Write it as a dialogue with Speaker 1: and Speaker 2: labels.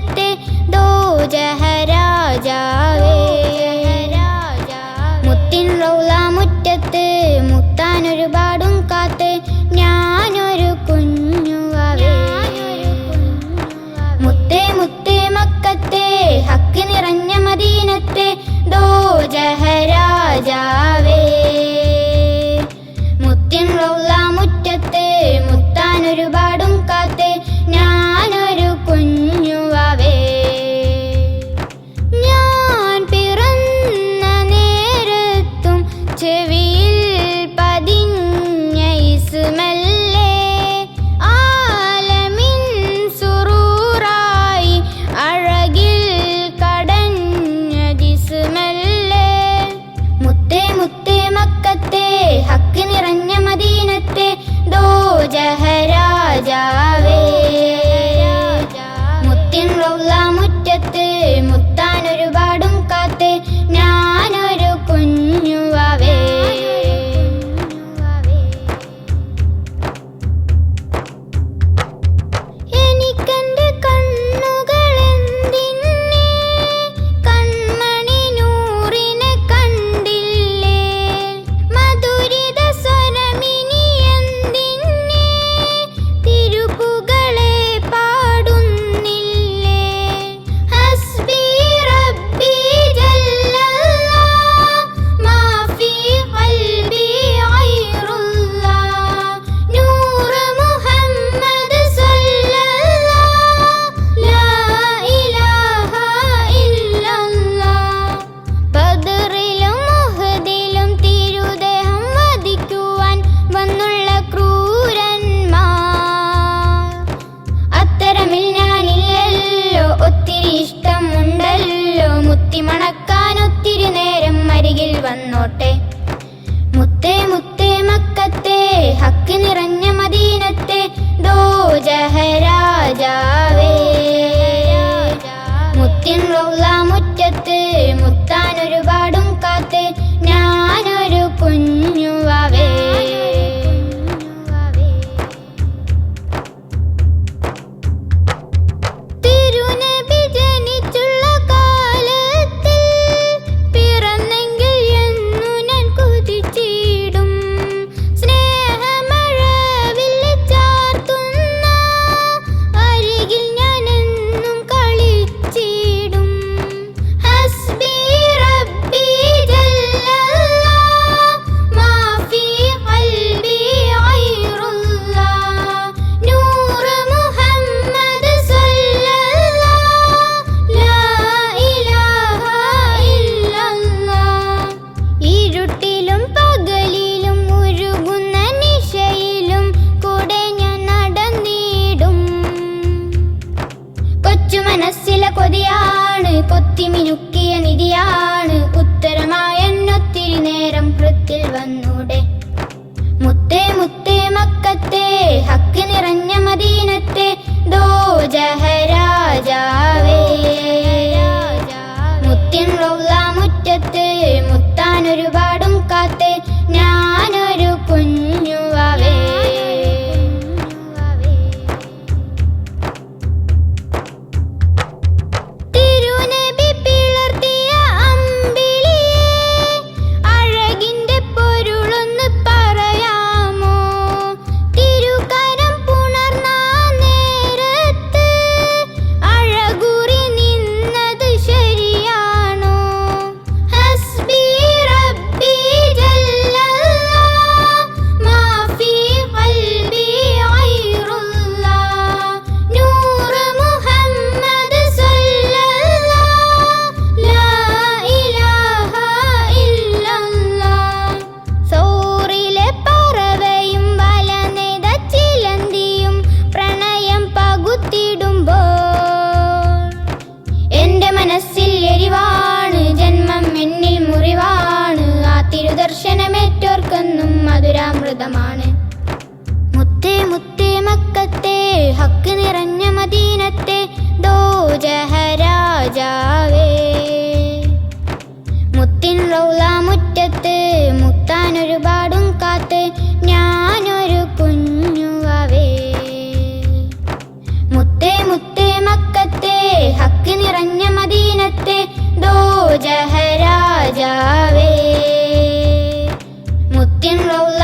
Speaker 1: ജഗത്തെ ദോ ജഹരാജാവേ മുത്തിൻ റൗല മുറ്റത്ത് മുത്താൻ ഒരുപാടും കാത്ത് ഞാനൊരു കുഞ്ഞുവേ മുത്തേ മുത്തേ മക്കത്തെ ഹക്ക് നിറഞ്ഞ മുത്തി മണക്കാനൊത്തിരി നേരം അരികിൽ വന്നോട്ടെ. മുത്തേ മുത്തേ മക്കത്തെ ഹക്ക് നിറഞ്ഞ മദീനത്തെ ദോ ജഹരാജാ. ഹക്ക് നിറഞ്ഞ മദീനത്തെ മതമാണ് മുത്തേ മുത്തേ മക്കത്തെ ഹക്ക് നിറഞ്ഞ മദീനത്തെ ദോജഹരാജാവേ മുത്തിൻ റൗല മുറ്റത്ത് മുത്താൻ ഒരുപാടും കാത്ത് ഞാനൊരു കുഞ്ഞുവേ മുത്തേ മുത്തേ മക്കത്തെ ഹക്ക് നിറഞ്ഞ മദീനത്തെ ദോജഹരാജാവേ മുത്തിൻ റൗല